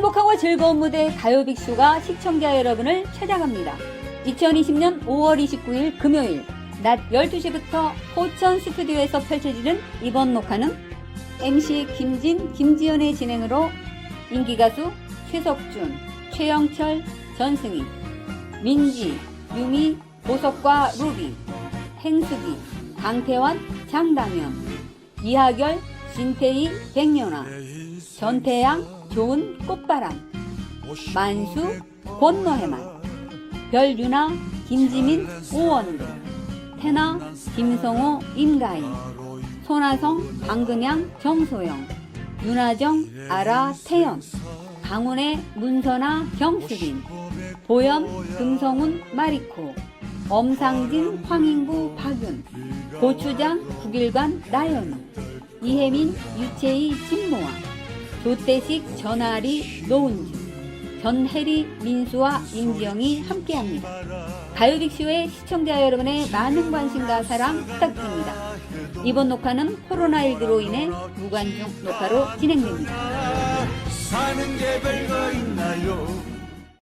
행복하고 즐거운 무대 가요빅쇼가 시청자 여러분을 찾아갑니다. 2020년 5월 29일 금요일 낮 12시부터 포천 스튜디오에서 펼쳐지는 이번 녹화는 MC 김진, 김지연의 진행으로 인기가수 최석준, 최영철, 전승희, 민지, 유미, 보석과 루비, 행수기, 강태환, 장당현, 이하결, 진태희, 백연아, 전태양, 좋은 꽃바람, 만수, 권노해만, 별유나, 김지민, 오원도, 태나, 김성호, 임가인, 손아성, 방금양, 정소영, 윤하정, 아라, 태연, 강훈의 문선아, 경수빈, 보현, 금성훈, 마리코, 엄상진, 황인구, 박윤, 고추장, 국일관, 나연우, 이혜민, 유채희, 진모아, 조태식, 전아리, 노은주, 전혜리, 민수와 임지영이 함께합니다. 가요빅쇼의 시청자 여러분의 많은 관심과 사랑 부탁드립니다. 이번 녹화는 코로나19로 인해 무관중 녹화로 진행됩니다.